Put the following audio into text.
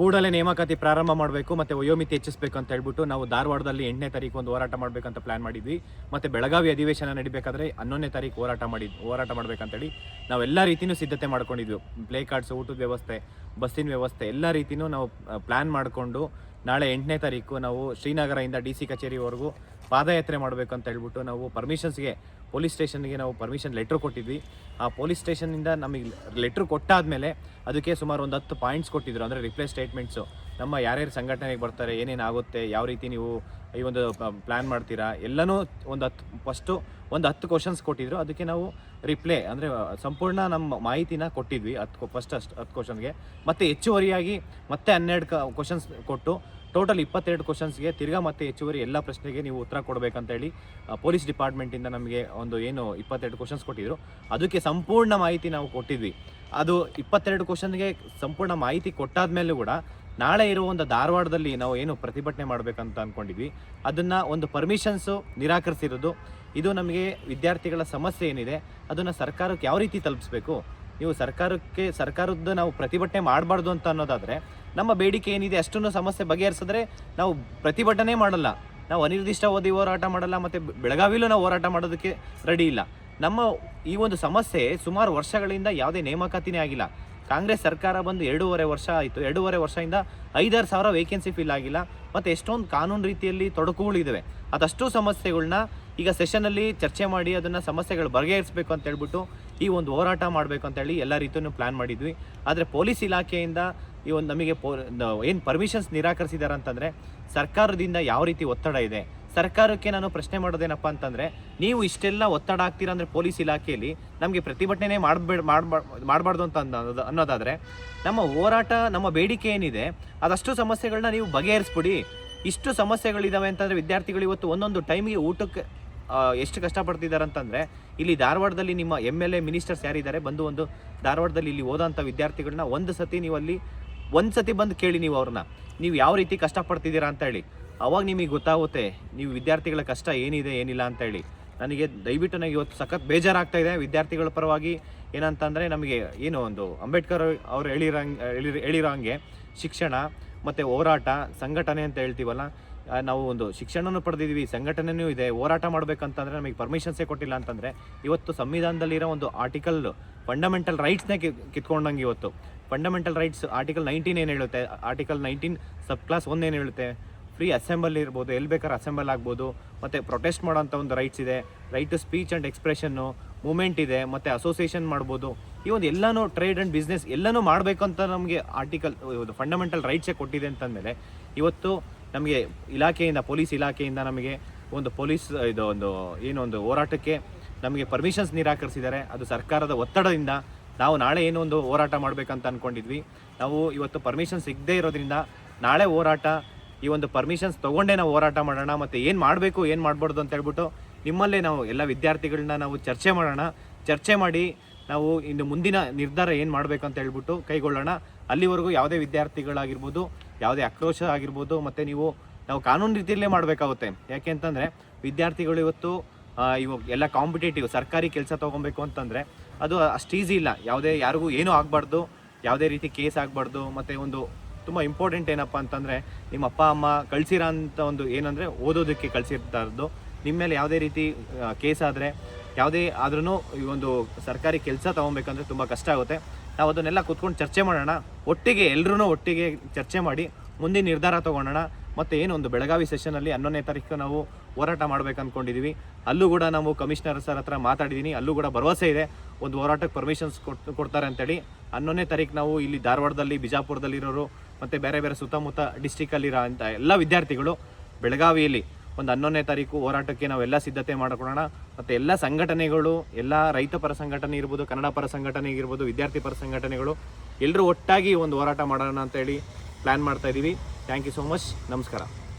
ಕೂಡಲೇ ನೇಮಕಾತಿ ಪ್ರಾರಂಭ ಮಾಡಬೇಕು ಮತ್ತು ವಯೋಮಿತಿ ಹೆಚ್ಚಿಸಬೇಕು ಅಂತ ಹೇಳ್ಬಿಟ್ಟು ನಾವು ಧಾರವಾಡದಲ್ಲಿ ಎಂಟನೇ ತಾರೀಕು ಒಂದು ಹೋರಾಟ ಮಾಡಬೇಕಂತ ಪ್ಲಾನ್ ಮಾಡಿದ್ವಿ. ಮತ್ತು ಬೆಳಗಾವಿ ಅಧಿವೇಶನ ನಡಿಬೇಕಾದ್ರೆ ಹನ್ನೊಂದನೇ ತಾರೀಕು ಹೋರಾಟ ಮಾಡಿ ಹೋರಾಟ ಮಾಡಬೇಕಂತೇಳಿ ನಾವೆಲ್ಲ ರೀತಿಯೂ ಸಿದ್ಧತೆ ಮಾಡ್ಕೊಂಡಿದ್ವಿ. ಪ್ಲೇ ಕಾರ್ಡ್ಸ್ ಊಟದ ವ್ಯವಸ್ಥೆ ಬಸ್ಸಿನ ವ್ಯವಸ್ಥೆ ಎಲ್ಲ ರೀತಿಯೂ ನಾವು ಪ್ಲ್ಯಾನ್ ಮಾಡಿಕೊಂಡು ನಾಳೆ ಎಂಟನೇ ತಾರೀಕು ನಾವು ಶ್ರೀನಗರದಿಂದ ಡಿ ಸಿ ಕಚೇರಿವರೆಗೂ ಪಾದಯಾತ್ರೆ ಮಾಡಬೇಕು ಅಂತ ಹೇಳ್ಬಿಟ್ಟು ನಾವು ಪರ್ಮಿಷನ್ಸ್ಗೆ, ಪೊಲೀಸ್ ಸ್ಟೇಷನ್ಗೆ ನಾವು ಪರ್ಮಿಷನ್ ಲೆಟ್ರ್ ಕೊಟ್ಟಿದ್ವಿ. ಆ ಪೊಲೀಸ್ ಸ್ಟೇಷನಿಂದ ನಮಗೆ ಲೆಟ್ರ್ ಕೊಟ್ಟಾದಮೇಲೆ ಅದಕ್ಕೆ ಸುಮಾರು ಒಂದು ಹತ್ತು ಪಾಯಿಂಟ್ಸ್ ಕೊಟ್ಟಿದ್ರು, ಅಂದರೆ ರಿಪ್ಲೈ ಸ್ಟೇಟ್ಮೆಂಟ್ಸು ನಮ್ಮ ಯಾರ್ಯಾರು ಸಂಘಟನೆಗೆ ಬರ್ತಾರೆ ಏನೇನು ಆಗುತ್ತೆ ಯಾವ ರೀತಿ ನೀವು ಈ ಒಂದು ಪ್ಲ್ಯಾನ್ ಮಾಡ್ತೀರಾ? ಎಲ್ಲನೂ ಒಂದು ಹತ್ತು ಫಸ್ಟು ಒಂದು ಹತ್ತು ಕ್ವಶನ್ಸ್ ಕೊಟ್ಟಿದ್ರು. ಅದಕ್ಕೆ ನಾವು ರಿಪ್ಲೈ ಅಂದರೆ ಸಂಪೂರ್ಣ ನಮ್ಮ ಮಾಹಿತಿನ ಕೊಟ್ಟಿದ್ವಿ ಹತ್ತು ಫಸ್ಟ್ ಅಷ್ಟು, ಹತ್ತು ಕ್ವಶನ್ಗೆ ಮತ್ತು ಹೆಚ್ಚುವರಿಯಾಗಿ ಮತ್ತೆ ಹನ್ನೆರಡು ಕ ಕ್ವಶನ್ಸ್ ಕೊಟ್ಟು ಟೋಟಲ್ ಇಪ್ಪತ್ತೆರಡು ಕ್ವಶನ್ಸ್ಗೆ ತಿರ್ಗಾ ಮತ್ತೆ ಹೆಚ್ಚುವರಿ ಎಲ್ಲ ಪ್ರಶ್ನೆಗೆ ನೀವು ಉತ್ತರ ಕೊಡಬೇಕಂತ ಹೇಳಿ ಪೊಲೀಸ್ ಡಿಪಾರ್ಟ್ಮೆಂಟಿಂದ ನಮಗೆ ಒಂದು ಏನು ಇಪ್ಪತ್ತೆರಡು ಕ್ವಶನ್ಸ್ ಕೊಟ್ಟಿದ್ರು. ಅದಕ್ಕೆ ಸಂಪೂರ್ಣ ಮಾಹಿತಿ ನಾವು ಕೊಟ್ಟಿದ್ವಿ. ಅದು ಇಪ್ಪತ್ತೆರಡು ಕ್ವಶನ್ಗೆ ಸಂಪೂರ್ಣ ಮಾಹಿತಿ ಕೊಟ್ಟಾದ್ಮೇಲೂ ಕೂಡ ನಾಳೆ ಇರುವ ಒಂದು ಧಾರವಾಡದಲ್ಲಿ ನಾವು ಏನು ಪ್ರತಿಭಟನೆ ಮಾಡಬೇಕಂತ ಅಂದ್ಕೊಂಡಿದ್ವಿ ಅದನ್ನು ಒಂದು ಪರ್ಮಿಷನ್ಸು ನಿರಾಕರಿಸಿರೋದು. ಇದು ನಮಗೆ ವಿದ್ಯಾರ್ಥಿಗಳ ಸಮಸ್ಯೆ ಏನಿದೆ, ಅದನ್ನು ಸರ್ಕಾರಕ್ಕೆ ಯಾವ ರೀತಿ ತಲುಪಿಸ್ಬೇಕು? ನೀವು ಸರ್ಕಾರಕ್ಕೆ, ಸರ್ಕಾರದ್ದು ನಾವು ಪ್ರತಿಭಟನೆ ಮಾಡಬಾರ್ದು ಅಂತ ಅನ್ನೋದಾದರೆ, ನಮ್ಮ ಬೇಡಿಕೆ ಏನಿದೆ ಅಷ್ಟನ್ನು ಸಮಸ್ಯೆ ಬಗೆಹರಿಸಿದ್ರೆ ನಾವು ಪ್ರತಿಭಟನೆ ಮಾಡಲ್ಲ. ನಾವು ಅನಿರ್ದಿಷ್ಟ ಅವಧಿ ಹೋರಾಟ ಮಾಡಲ್ಲ, ಮತ್ತು ಬೆಳಗಾವಿಲೂ ನಾವು ಹೋರಾಟ ಮಾಡೋದಕ್ಕೆ ರೆಡಿ ಇಲ್ಲ. ನಮ್ಮ ಈ ಒಂದು ಸಮಸ್ಯೆ ಸುಮಾರು ವರ್ಷಗಳಿಂದ ಯಾವುದೇ ನೇಮಕಾತಿನೇ ಆಗಿಲ್ಲ. ಕಾಂಗ್ರೆಸ್ ಸರ್ಕಾರ ಬಂದು ಎರಡೂವರೆ ವರ್ಷ ಆಯಿತು. ಎರಡೂವರೆ ವರ್ಷದಿಂದ ಐದಾರು ಸಾವಿರ ವೇಕೆನ್ಸಿ ಫಿಲ್ ಆಗಿಲ್ಲ. ಮತ್ತು ಎಷ್ಟೊಂದು ಕಾನೂನು ರೀತಿಯಲ್ಲಿ ತೊಡಕುಗಳಿದ್ದಾವೆ ಅದಷ್ಟು ಸಮಸ್ಯೆಗಳನ್ನ ಈಗ ಸೆಷನಲ್ಲಿ ಚರ್ಚೆ ಮಾಡಿ ಅದನ್ನು ಸಮಸ್ಯೆಗಳು ಬಗೆಹರಿಸಬೇಕು ಅಂತ ಹೇಳ್ಬಿಟ್ಟು ಈ ಒಂದು ಹೋರಾಟ ಮಾಡಬೇಕು ಅಂತೇಳಿ ಎಲ್ಲ ರೀತಿಯೂ ಪ್ಲ್ಯಾನ್ ಮಾಡಿದ್ವಿ. ಆದರೆ ಪೊಲೀಸ್ ಇಲಾಖೆಯಿಂದ ಈ ಒಂದು ನಮಗೆ ಏನು ಪರ್ಮಿಷನ್ಸ್ ನಿರಾಕರಿಸಿದ್ದಾರೆ ಅಂತಂದರೆ ಸರ್ಕಾರದಿಂದ ಯಾವ ರೀತಿ ಒತ್ತಡ ಇದೆ ಸರ್ಕಾರಕ್ಕೆ ನಾನು ಪ್ರಶ್ನೆ ಮಾಡೋದೇನಪ್ಪ ಅಂತಂದರೆ, ನೀವು ಇಷ್ಟೆಲ್ಲ ಒತ್ತಡ ಆಗ್ತೀರಾ ಅಂದರೆ ಪೊಲೀಸ್ ಇಲಾಖೆಯಲ್ಲಿ ನಮಗೆ ಪ್ರತಿಭಟನೆ ಮಾಡಬೇಡ ಮಾಡಬಾರ್ದು ಅಂತ ಅನ್ನೋದು, ಅನ್ನೋದಾದರೆ, ನಮ್ಮ ಹೋರಾಟ, ನಮ್ಮ ಬೇಡಿಕೆ ಏನಿದೆ, ಅದಷ್ಟು ಸಮಸ್ಯೆಗಳನ್ನ ನೀವು ಬಗೆಹರಿಸ್ಬಿಡಿ. ಇಷ್ಟು ಸಮಸ್ಯೆಗಳಿದಾವೆ ಅಂತಂದರೆ ವಿದ್ಯಾರ್ಥಿಗಳು ಇವತ್ತು ಒಂದೊಂದು ಟೈಮಿಗೆ ಊಟಕ್ಕೆ ಎಷ್ಟು ಕಷ್ಟಪಡ್ತಿದ್ದಾರೆ ಅಂತಂದರೆ, ಇಲ್ಲಿ ಧಾರವಾಡದಲ್ಲಿ ನಿಮ್ಮ ಎಂ ಎಲ್ ಎ ಮಿನಿಸ್ಟರ್ಸ್ ಯಾರಿದ್ದಾರೆ, ಬಂದು ಒಂದು ಧಾರವಾಡದಲ್ಲಿ ಇಲ್ಲಿ ಓದೋಂಥ ವಿದ್ಯಾರ್ಥಿಗಳನ್ನ ಒಂದು ಸತಿ ನೀವು ಅಲ್ಲಿ ಒಂದು ಸತಿ ಬಂದು ಕೇಳಿ ನೀವು ಅವ್ರನ್ನ. ನೀವು ಯಾವ ರೀತಿ ಕಷ್ಟಪಡ್ತಿದ್ದೀರಾ ಅಂತ ಹೇಳಿ. ಅವಾಗ ನಿಮಗೆ ಗೊತ್ತಾಗುತ್ತೆ, ನೀವು ವಿದ್ಯಾರ್ಥಿಗಳ ಕಷ್ಟ ಏನಿದೆ, ಏನಿಲ್ಲ ಅಂತ ಹೇಳಿ. ನನಗೆ ದಯವಿಟ್ಟು ನನಗೆ ಇವತ್ತು ಸಖತ್ ಬೇಜಾರಾಗ್ತಾ ಇದೆ ವಿದ್ಯಾರ್ಥಿಗಳ ಪರವಾಗಿ. ಏನಂತಂದರೆ ನಮಗೆ ಏನು ಒಂದು ಅಂಬೇಡ್ಕರ್ ಅವ್ರು ಹೇಳಿರಂಗೆ ಹೇಳಿ ಹೇಳಿರೋ ಹಂಗೆ ಶಿಕ್ಷಣ ಮತ್ತು ಹೋರಾಟ, ಸಂಘಟನೆ ಅಂತ ಹೇಳ್ತೀವಲ್ಲ ನಾವು ಒಂದು ಶಿಕ್ಷಣನೂ ಪಡೆದಿದ್ದೀವಿ ಸಂಘಟನೆಯೂ ಇದೆ. ಹೋರಾಟ ಮಾಡಬೇಕಂತಂದರೆ ನಮಗೆ ಪರ್ಮಿಷನ್ಸೇ ಕೊಟ್ಟಿಲ್ಲ ಅಂತಂದರೆ ಇವತ್ತು ಸಂವಿಧಾನದಲ್ಲಿರೋ ಒಂದು ಆರ್ಟಿಕಲ್, ಫಂಡಮೆಂಟಲ್ ರೈಟ್ಸ್ನೇ ಕಿತ್ಕೊಂಡಂಗೆ ಇವತ್ತು. ಫಂಡಮೆಂಟಲ್ ರೈಟ್ಸ್ ಆರ್ಟಿಕಲ್ ನೈನ್ಟೀನ್ ಏನು ಹೇಳುತ್ತೆ? ಆರ್ಟಿಕಲ್ ನೈನ್ಟೀನ್ ಸಬ್ ಕ್ಲಾಸ್ ಒಂದು ಏನು ಹೇಳುತ್ತೆ? ಫ್ರೀ ಅಸೆಂಬಲ್ ಇರ್ಬೋದು ಎಲ್ಲಿ ಬೇಕಾದ್ರೆ ಅಸೆಂಬಲ್ ಆಗ್ಬೋದು, ಮತ್ತು ಪ್ರೊಟೆಸ್ಟ್ ಮಾಡೋಂಥ ಒಂದು ರೈಟ್ಸ್ ಇದೆ. ರೈಟ್ ಟು ಸ್ಪೀಚ್ ಆ್ಯಂಡ್ ಎಕ್ಸ್ಪ್ರೆಷನ್ನು ಮೂಮೆಂಟ್ ಇದೆ, ಮತ್ತು ಅಸೋಸಿಯೇಷನ್ ಮಾಡ್ಬೋದು. ಈ ಒಂದು ಎಲ್ಲನೂ ಟ್ರೇಡ್ ಆ್ಯಂಡ್ ಬಿಸ್ನೆಸ್ ಎಲ್ಲನೂ ಮಾಡಬೇಕು ಅಂತ ನಮಗೆ ಆರ್ಟಿಕಲ್ ಫಂಡಮೆಂಟಲ್ ರೈಟ್ಸೇ ಕೊಟ್ಟಿದೆ ಅಂತಂದಮೇಲೆ, ಇವತ್ತು ನಮಗೆ ಇಲಾಖೆಯಿಂದ ಪೊಲೀಸ್ ಇಲಾಖೆಯಿಂದ ನಮಗೆ ಒಂದು ಪೊಲೀಸ್ ಇದು ಒಂದು, ಏನು ಒಂದು ಹೋರಾಟಕ್ಕೆ ನಮಗೆ ಪರ್ಮಿಷನ್ಸ್ ನಿರಾಕರಿಸಿದ್ದಾರೆ. ಅದು ಸರ್ಕಾರದ ಒತ್ತಡದಿಂದ ನಾವು ನಾಳೆ ಏನೋ ಒಂದು ಹೋರಾಟ ಮಾಡಬೇಕಂತ ಅಂದ್ಕೊಂಡಿದ್ವಿ ನಾವು ಇವತ್ತು ಪರ್ಮಿಷನ್ ಸಿಗದೇ ಇರೋದ್ರಿಂದ ನಾಳೆ ಹೋರಾಟ, ಈ ಒಂದು ಪರ್ಮಿಷನ್ಸ್ ತೊಗೊಂಡೇ ನಾವು ಹೋರಾಟ ಮಾಡೋಣ, ಮತ್ತು ಏನು ಮಾಡಬೇಕು, ಏನು ಮಾಡಬಾರ್ದು ಅಂತ ಹೇಳ್ಬಿಟ್ಟು ನಿಮ್ಮಲ್ಲೇ ನಾವು ಎಲ್ಲ ವಿದ್ಯಾರ್ಥಿಗಳನ್ನ ನಾವು ಚರ್ಚೆ ಮಾಡೋಣ. ಚರ್ಚೆ ಮಾಡಿ ನಾವು ಇನ್ನು ಮುಂದಿನ ನಿರ್ಧಾರ ಏನು ಮಾಡಬೇಕು ಅಂತ ಹೇಳ್ಬಿಟ್ಟು ಕೈಗೊಳ್ಳೋಣ. ಅಲ್ಲಿವರೆಗೂ ಯಾವುದೇ ವಿದ್ಯಾರ್ಥಿಗಳಾಗಿರ್ಬೋದು, ಯಾವುದೇ ಆಕ್ರೋಶ ಆಗಿರ್ಬೋದು, ಮತ್ತು ನೀವು, ನಾವು ಕಾನೂನು ರೀತಿಯಲ್ಲೇ ಮಾಡಬೇಕಾಗುತ್ತೆ. ಯಾಕೆ ಅಂತಂದರೆ ವಿದ್ಯಾರ್ಥಿಗಳು ಇವತ್ತು ಇವಾಗ ಎಲ್ಲ ಕಾಂಪಿಟೇಟಿವ್ ಸರ್ಕಾರಿ ಕೆಲಸ ತೊಗೊಬೇಕು ಅಂತಂದರೆ ಅದು ಅಷ್ಟು ಈಸಿ ಇಲ್ಲ. ಯಾವುದೇ ಯಾರಿಗೂ ಏನೂ ಆಗಬಾರ್ದು. ಯಾವುದೇ ರೀತಿ ಕೇಸ್ ಆಗಬಾರ್ದು. ಮತ್ತು ಒಂದು ತುಂಬ ಇಂಪಾರ್ಟೆಂಟ್ ಏನಪ್ಪ ಅಂತಂದರೆ, ನಿಮ್ಮ ಅಪ್ಪ, ಅಮ್ಮ ಕಳಿಸಿರೋ ಅಂಥ ಒಂದು ಏನಂದರೆ ಓದೋದಕ್ಕೆ ಕಳಿಸಿರ್ತಾ ಇರೋದು ನಿಮ್ಮ ಮೇಲೆ ಯಾವುದೇ ರೀತಿ ಕೇಸ್ ಆದರೆ ಯಾವುದೇ ಆದ್ರೂ ಈ ಒಂದು ಸರ್ಕಾರಿ ಕೆಲಸ ತೊಗೊಬೇಕಂದ್ರೆ ತುಂಬ ಕಷ್ಟ ಆಗುತ್ತೆ. ನಾವು ಅದನ್ನೆಲ್ಲ ಕೂತ್ಕೊಂಡು ಚರ್ಚೆ ಮಾಡೋಣ. ಒಟ್ಟಿಗೆ ಎಲ್ಲರೂ ಒಟ್ಟಿಗೆ ಚರ್ಚೆ ಮಾಡಿ, ಮುಂದಿನ ನಿರ್ಧಾರ ತೊಗೊಳೋಣ ಮತ್ತು ಏನು ಒಂದು ಬೆಳಗಾವಿ ಸೆಷನಲ್ಲಿ ಹನ್ನೊಂದನೇ ತಾರೀಕು ನಾವು ಹೋರಾಟ ಮಾಡ್ಬೇಕು ಅಂದ್ಕೊಂಡಿದ್ದೀವಿ ಅಲ್ಲೂ ಕೂಡ ನಾವು ಕಮಿಷನರ್ ಸರ್ ಹತ್ರ ಮಾತಾಡಿದ್ದೀನಿ ಅಲ್ಲೂ ಕೂಡ ಭರವಸೆ ಇದೆ. ಒಂದು ಹೋರಾಟಕ್ಕೆ ಪರ್ಮಿಷನ್ಸ್ ಕೊಟ್ಟು ಕೊಡ್ತಾರೆ ಅಂತೇಳಿ. ಹನ್ನೊಂದನೇ ತಾರೀಕು ನಾವು ಇಲ್ಲಿ ಧಾರವಾಡದಲ್ಲಿ, ಬಿಜಾಪುರದಲ್ಲಿರೋರು, ಮತ್ತು ಬೇರೆ ಬೇರೆ ಸುತ್ತಮುತ್ತ ಡಿಸ್ಟಿಕಲ್ಲಿರೋ ಅಂಥ ಎಲ್ಲ ವಿದ್ಯಾರ್ಥಿಗಳು ಬೆಳಗಾವಿಯಲ್ಲಿ ಒಂದು ಹನ್ನೊಂದನೇ ತಾರೀಕು ಹೋರಾಟಕ್ಕೆ ನಾವೆಲ್ಲ ಸಿದ್ಧತೆ ಮಾಡಿಕೊಡೋಣ ಮತ್ತು ಎಲ್ಲ ಸಂಘಟನೆಗಳು, ಎಲ್ಲ ರೈತ ಪರ ಸಂಘಟನೆ ಇರ್ಬೋದು, ಕನ್ನಡ ಪರ ಸಂಘಟನೆ ಇರ್ಬೋದು, ವಿದ್ಯಾರ್ಥಿ ಪರ ಸಂಘಟನೆಗಳು ಎಲ್ಲರೂ ಒಟ್ಟಾಗಿ ಒಂದು ಹೋರಾಟ ಮಾಡೋಣ ಅಂತೇಳಿ ಪ್ಲ್ಯಾನ್ ಮಾಡ್ತಾ ಇದ್ದೀವಿ ಥ್ಯಾಂಕ್ ಯು ಸೋ ಮಚ್ ನಮಸ್ಕಾರ.